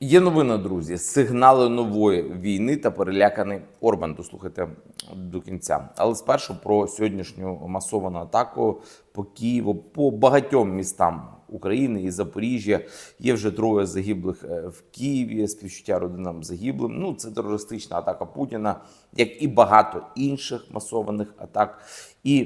Є новина, друзі. Сигнали нової війни та переляканий Орбан. Дослухайте до кінця. Але спершу про сьогоднішню масовану атаку по Києву, по багатьом містам України і Запоріжжя. Є вже троє загиблих е, в Києві. Співчуття родинам загиблим. Ну це терористична атака Путіна, як і багато інших масованих атак. І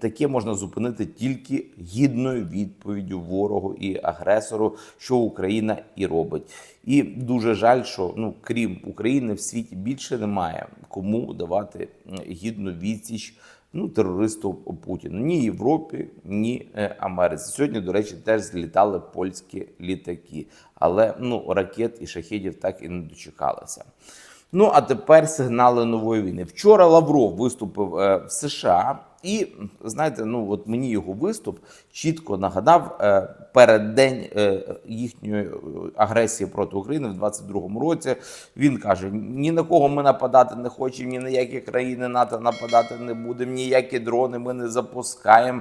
таке можна зупинити тільки гідною відповіддю ворогу і агресору, що Україна і робить. І дуже жаль, що ну крім України в світі більше немає кому давати гідну відсіч. Ну, терористу Путіну. ні Європі, ні е, Америці. Сьогодні, до речі, теж злітали польські літаки, але ну ракет і шахідів так і не дочекалися. Ну а тепер сигнали нової війни. Вчора Лавров виступив е, в США, і знаєте, ну от мені його виступ чітко нагадав е, переддень е, їхньої е, агресії проти України в 22-му році. Він каже: ні на кого ми нападати не хочемо, ні на які країни НАТО нападати не будемо, ніякі дрони ми не запускаємо.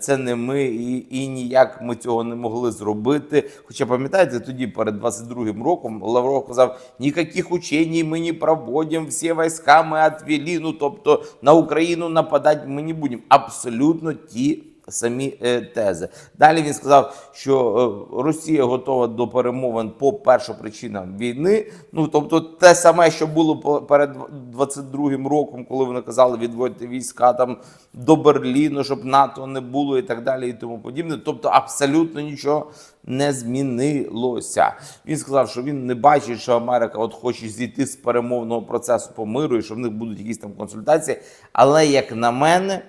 Це не ми, і, і ніяк ми цього не могли зробити. Хоча пам'ятаєте, тоді перед 22-м роком Лавров казав: ніяких учень ми не проводимо, всі війська ми відвели. Ну тобто на Україну нападати ми не будем. Абсолютно ті самі е, тези. Далі він сказав, що е, Росія готова до перемовин по першопричинам війни. Ну тобто, те саме, що було перед 22-м роком, коли вони казали відводити війська там до Берліну, щоб НАТО не було і так далі, і тому подібне. Тобто, абсолютно нічого не змінилося. Він сказав, що він не бачить, що Америка от хоче зійти з перемовного процесу по миру, і що в них будуть якісь там консультації. Але як на мене.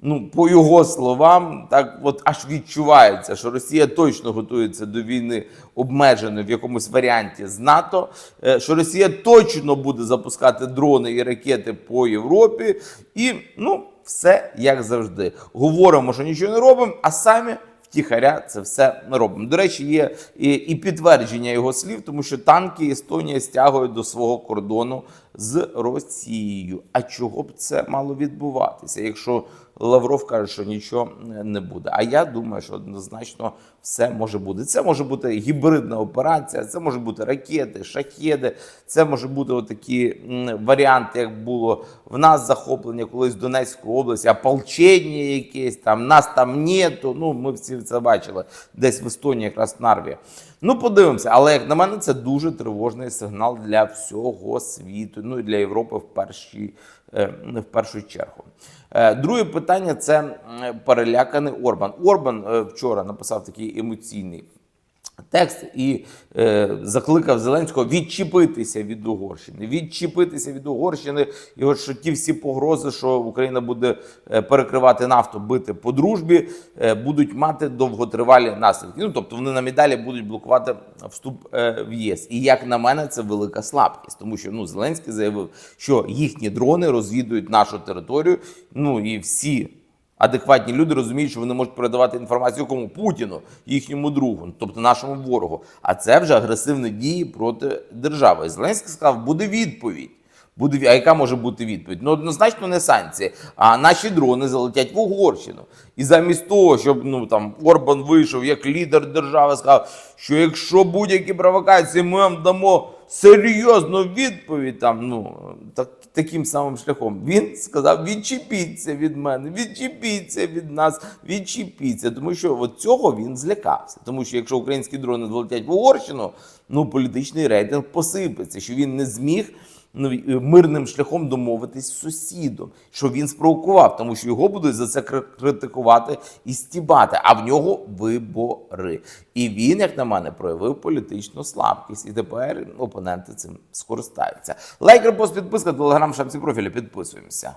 Ну, по його словам, так от аж відчувається, що Росія точно готується до війни обмеженої в якомусь варіанті з НАТО, е, що Росія точно буде запускати дрони і ракети по Європі, і ну, все як завжди. Говоримо, що нічого не робимо, а самі. Втіхаря це все не робимо. До речі, є і, і підтвердження його слів, тому що танки Естонія стягують до свого кордону з Росією. А чого б це мало відбуватися, якщо Лавров каже, що нічого не буде? А я думаю, що однозначно все може бути. Це може бути гібридна операція, це може бути ракети, шахеди, це може бути отакі варіанти, як було в нас захоплення колись Донецької області, ополчення якесь там, нас там нету. Ну, ми всі це бачили десь в Естонії, якраз в Нарві. Ну, подивимося, але як на мене, це дуже тривожний сигнал для всього світу, ну і для Європи в першій, в першу чергу. Е, Друге питання це переляканий Орбан. Орбан е, вчора написав такий емоційний текст і е, закликав Зеленського відчепитися від Угорщини, відчепитися від Угорщини. І от що ті всі погрози, що Україна буде е, перекривати нафту, бити по дружбі, е, будуть мати довготривалі наслідки. Ну тобто вони на медалі будуть блокувати вступ е, в ЄС. І як на мене, це велика слабкість, тому що ну Зеленський заявив, що їхні дрони розвідують нашу територію. Ну і всі Адекватні люди розуміють, що вони можуть передавати інформацію кому Путіну, їхньому другу, тобто нашому ворогу. А це вже агресивні дії проти держави. І Зеленський сказав, буде відповідь. Буде а яка може бути відповідь? Ну однозначно не санкції. А наші дрони залетять в Угорщину. І замість того, щоб ну там Орбан вийшов як лідер держави, сказав, що якщо будь-які провокації, ми вам дамо серйозну відповідь. Там ну так таким самим шляхом. Він сказав: відчіпіться від мене, відчіпіться від нас, відчіпіться. Тому що от цього він злякався. Тому що якщо українські дрони злетять в Угорщину, ну політичний рейтинг посипеться, що він не зміг. Ну, мирним шляхом домовитись з сусідом, що він спровокував, тому що його будуть за це критикувати і стібати. А в нього вибори. І він, як на мене, проявив політичну слабкість. І тепер опоненти цим скористаються. Лайк, репост, підписка, телеграм, шапці профіля. Підписуємося.